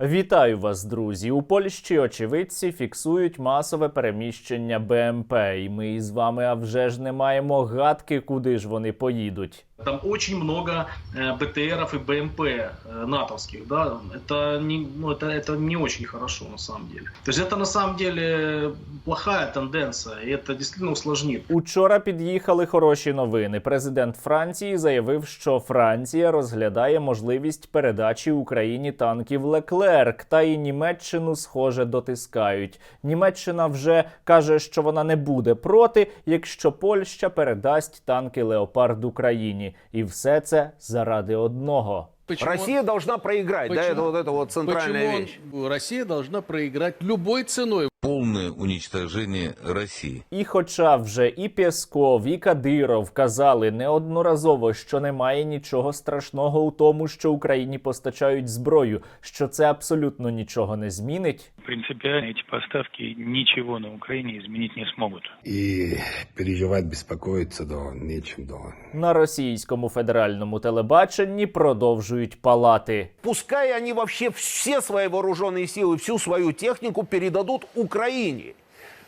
Вітаю вас, друзі! У Польщі очевидці фіксують масове переміщення БМП, і ми із вами, а вже ж не маємо гадки, куди ж вони поїдуть. Там очень много э, БТРов и БМП э, натовских, да, это не, ну, это, это не очень хорошо на самом деле. То есть это на самом деле плохая тенденция, и это действительно усложнит. Учора під'їхали хороші новини. Президент Франції заявив, що Франція розглядає можливість передачі Україні танків Леклерк, та і Німеччину, схоже, дотискають. Німеччина вже каже, що вона не буде проти, якщо Польща передасть танки Леопард Україні, і все це заради одного. Почему Россия должна проиграть, да, это вот эта вот центральная почему вещь. он- Россия должна проиграть любой ценой. полное уничтожение России. І хоча вже і Пєсков, і Кадиров казали неодноразово, що немає нічого страшного у тому, що Україні постачають зброю, що це абсолютно нічого не змінить. принципиально эти поставки ничего на Украине изменить не смогут. И переживать, беспокоиться, да, нечем, да. На російському федеральному телебаченні продовжують палати. Пускай они вообще все свои вооруженные силы, всю свою технику передадут Украине.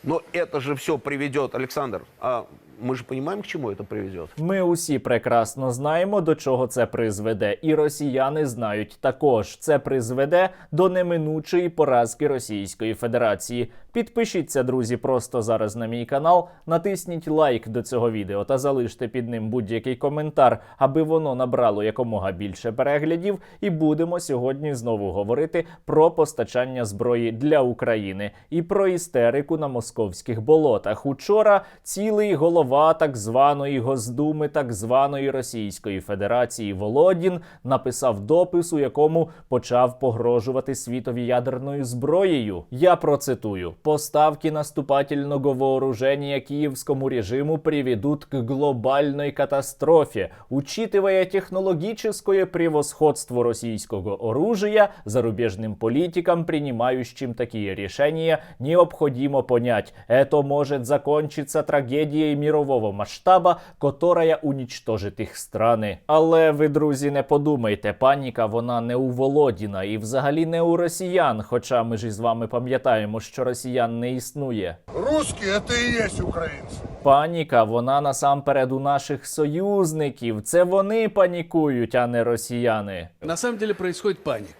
Но это же все приведет, Александр, а мы же понимаем, к чему это приведет. Ми усі прекрасно знаємо, до чого це призведе, і росіяни знають також. Це призведе до неминучої поразки Російської Федерації. Підпишіться, друзі, просто зараз на мій канал, натисніть лайк до цього відео та залиште під ним будь-який коментар, аби воно набрало якомога більше переглядів. І будемо сьогодні знову говорити про постачання зброї для України і про істерику на московських болотах. Учора цілий голова так званої Госдуми, так званої Російської Федерації Володін написав допис, у якому почав погрожувати світові ядерною зброєю. Я процитую: поставки наступательного вооружения киевскому режиму приведут к глобальной катастрофе, учитывая технологическое превосходство российского оружия, зарубежным политикам, принимающим такие решения, необходимо понять, это может закончиться трагедией мирового масштаба, которая уничтожит их страны. Але ви, друзі, не подумайте, паніка вона не у Володіна і взагалі не у росіян. Хоча ми ж із вами пам'ятаємо, що росіян не існує. Русские это и есть украинцы. Паніка, вона насамперед у наших союзників. Це вони панікують, а не росіяни. На самом деле происходит паника.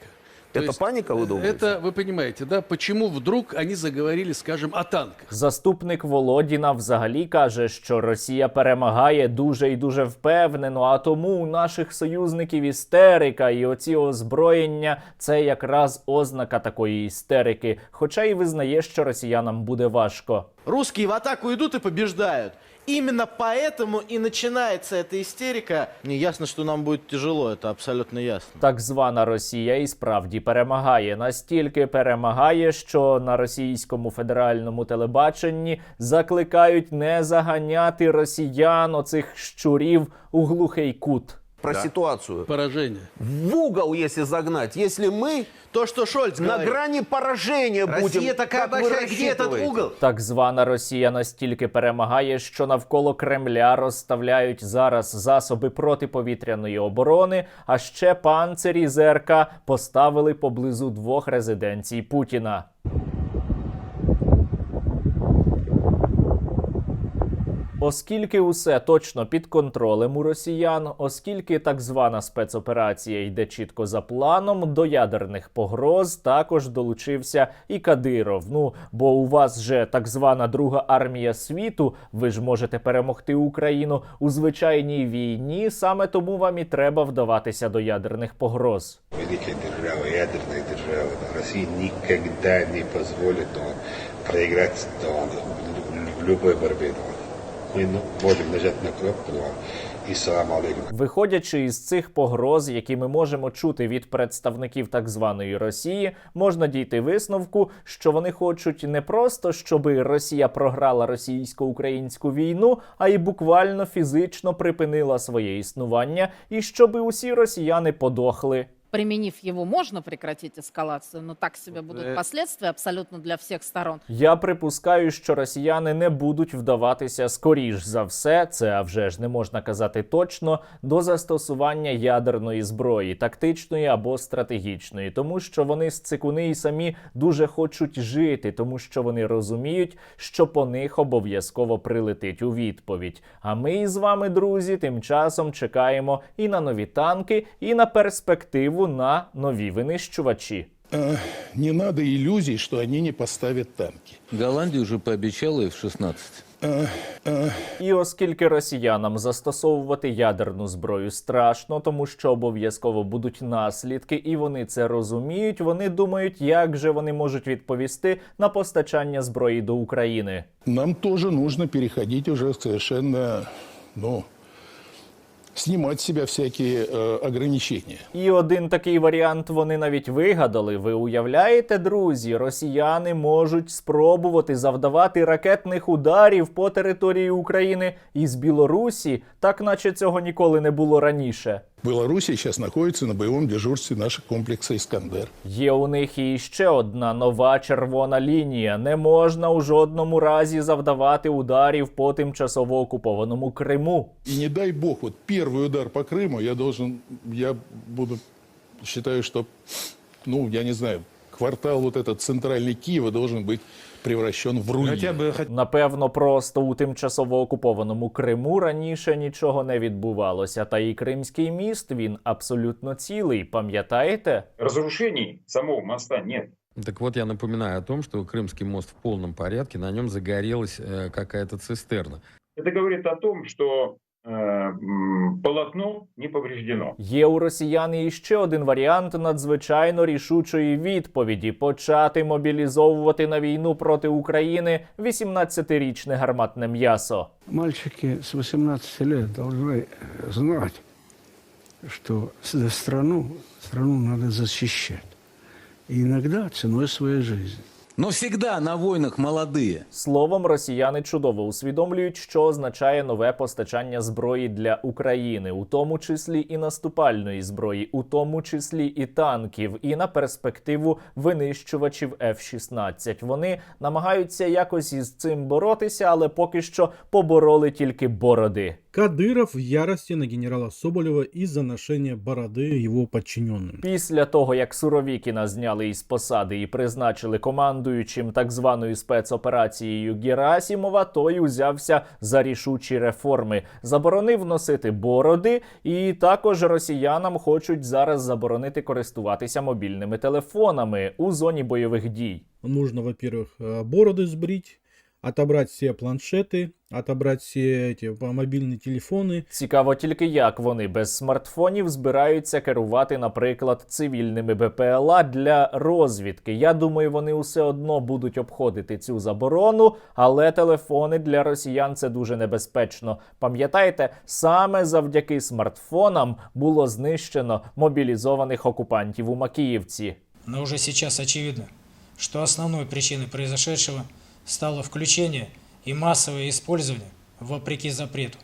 То Это паника, вы думаете? Это, вы понимаете, да? Почему вдруг они заговорили, скажем, о танках? Заступник Володіна взагалі каже, що Росія перемагає дуже і дуже впевнено. А тому у наших союзників істерика і оці озброєння це якраз ознака такої істерики. Хоча й визнає, що росіянам буде важко. Русские в атаку идут и побеждают. Именно поэтому и начинается эта истерика. Не ясно, что нам будет тяжело, это абсолютно ясно. Так звана Росія і справді перемагає. Настільки перемагає, що на російському федеральному телебаченні закликають не заганяти росіян оцих щурів у глухий кут. Про ситуацию. Поражение. В угол, если загнать, если мы То, что Шольц на говорит. грани поражения будем, Россия такая как вы большая, где этот рассчитываете? угол? Так звана Росія настільки перемагає, що навколо Кремля розставляють зараз засоби протиповітряної оборони, а ще панцирі ЗРК поставили поблизу двох резиденцій Путіна. Оскільки усе точно під контролем у росіян, оскільки так звана спецоперація йде чітко за планом, до ядерних погроз також долучився і Кадиров. Ну бо у вас же так звана Друга армія світу, ви ж можете перемогти Україну у звичайній війні. Саме тому вам і треба вдаватися до ядерних погроз. Великая держава, ядерная держава, Россия никогда не проиграть да, в любой борьбе. Да. Мы ну, можем на кнопку да, и салам алейкум. Виходячи із цих погроз, які ми можемо чути від представників так званої Росії, можна дійти висновку, що вони хочуть не просто, щоб Росія програла російсько-українську війну, а й буквально фізично припинила своє існування, і щоб усі росіяни подохли. Применив его, можно прекратить эскалацию, но так себе будут Э. последствия абсолютно для всех сторон. Я припускаю, що росіяни не будуть вдаватися скоріш за все, це а вже ж не можна казати точно, до застосування ядерної зброї, тактичної або стратегічної, тому що вони з цикуни і самі дуже хочуть жити, тому що вони розуміють, що по них обов'язково прилетить у відповідь. А ми з вами, друзі, тим часом чекаємо і на нові танки, і на перспективу на нові винищувачі. Э, Не надо иллюзий, что они не поставят танки. Голландия уже пообещала F-16. І оскільки росіянам застосовувати ядерну зброю страшно, тому що обов'язково будуть наслідки, і вони це розуміють, вони думають, як же вони можуть відповісти на постачання зброї до України. Нам тоже нужно переходить уже совершенно, ну, снимать себе всякі всякие ограничення. І один такий варіант вони навіть вигадали. Ви уявляєте, друзі, росіяни можуть спробувати завдавати ракетних ударів по території України із Білорусі, так наче цього ніколи не було раніше. Белоруссия зараз знаходиться на бойовому дежурстві наших комплексу Іскандер. Є у них і ще одна нова червона лінія. Не можна у жодному разі завдавати ударів по тимчасово окупованому Криму. І не дай бог, от перший удар по Криму я должен, я буду, вважаю, що ну, я не знаю, квартал вот этот центральный Киева должен быть превращен в руины. Напевно, просто у тимчасово окупованому Криму раніше нічого не відбувалося. Та і Кримський міст він абсолютно цілий. Пам'ятаєте? Разрушений самого моста нет. Так вот, я напоминаю о том, что Крымский мост в полном порядке, на нем загорелась э, какая-то цистерна. Это говорит о том, что э, м, полотно не повреждено. Є у росіян і ще один варіант надзвичайно рішучої відповіді: почати мобілізовувати на війну проти України 18-річне гарматне м'ясо. Мальчики с 18 лет должны э, знать, что с- страну, страну надо защищать. И иногда ценой своей жизни. Но всегда на войнах молодые. Словом, росіяни чудово усвідомлюють, що означає нове постачання зброї для України, у тому числі і наступальної зброї, у тому числі і танків, і на перспективу винищувачів F-16. Вони намагаються якось із цим боротися, але поки що побороли тільки бороди. Кадыров в ярости на генерала Соболева из-за ношения бороды его подчиненным. Після того, як Суровікіна зняли із посади і призначили командуючим так званою спецоперацією Герасімова, той узявся за рішучі реформи, заборонив носити бороди, і також росіянам хочуть зараз заборонити користуватися мобільними телефонами у зоні бойових дій. Нужно, во-первых, э, бороды сбрить, отобрать все планшеты, отобрать все эти э, мобильные телефоны. Цікаво тільки, як вони без смартфонів збираються керувати, наприклад, цивільними БПЛА для розвідки. Я думаю, вони усе одно будуть обходити цю заборону, але телефони для росіян це дуже небезпечно. Пам'ятаєте, саме завдяки смартфонам було знищено мобілізованих окупантів у Макіївці. Но уже сейчас очевидно, что основной причиной произошедшего стало включение и массовое использование, вопреки запрету,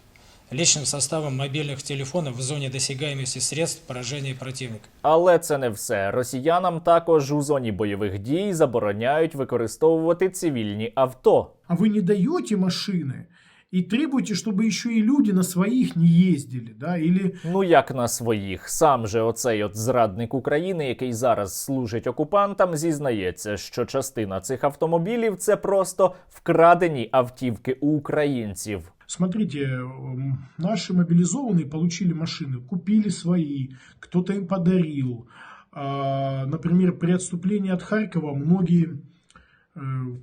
личным составом мобильных телефонов в зоне досягаемости средств поражения противника. Але це не все. Росіянам також у зоні бойових дій забороняють використовувати цивільні авто. А вы не даете машины и требуете, чтобы еще и люди на своих не ездили, да, или Ну як на своїх, сам же оцей от зрадник України, який зараз служить окупантам, зізнається, що частина цих автомобілів це просто вкрадені автівки у українців. Смотрите, м, наши мобилизованные получили машины, купили свои, кто-то им подарил. А, Например, при отступлении от Харькова многие э,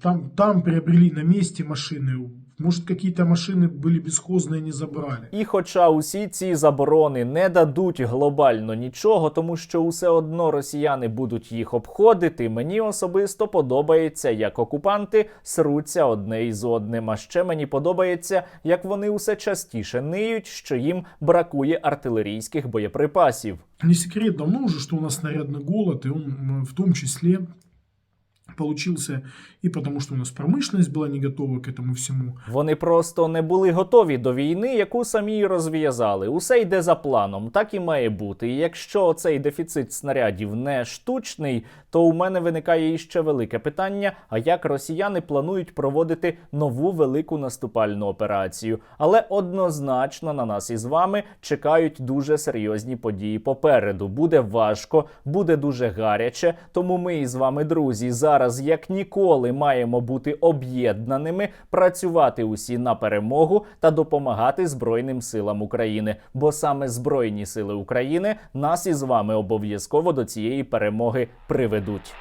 там, там приобрели на месте машины. Может, какие-то машины были бесхозные, не забрали. І хоча усі ці заборони не дадуть глобально нічого, тому що усе одно росіяни будуть їх обходити, мені особисто подобається, як окупанти сруться одне із одним. А ще мені подобається, як вони усе частіше ниють, що їм бракує артилерійських боєприпасів. Не секрет давно уже, что у нас снарядный голод, и он м, в том числе получился, и потому что у нас промышленность была не готова к этому всему. Вони просто не були готові до війни, яку самі й розв'язали. Усе йде за планом, так і має бути. І якщо цей дефіцит снарядів не штучний, то у мене виникає іще велике питання: а як росіяни планують проводити нову велику наступальну операцію? Але однозначно на нас із вами чекають дуже серйозні події попереду. Буде важко, буде дуже гаряче. Тому ми із вами, друзі, зараз як ніколи маємо бути об'єднаними, працювати усі на перемогу та допомагати Збройним силам України. Бо саме Збройні сили України нас із вами обов'язково до цієї перемоги приведуть.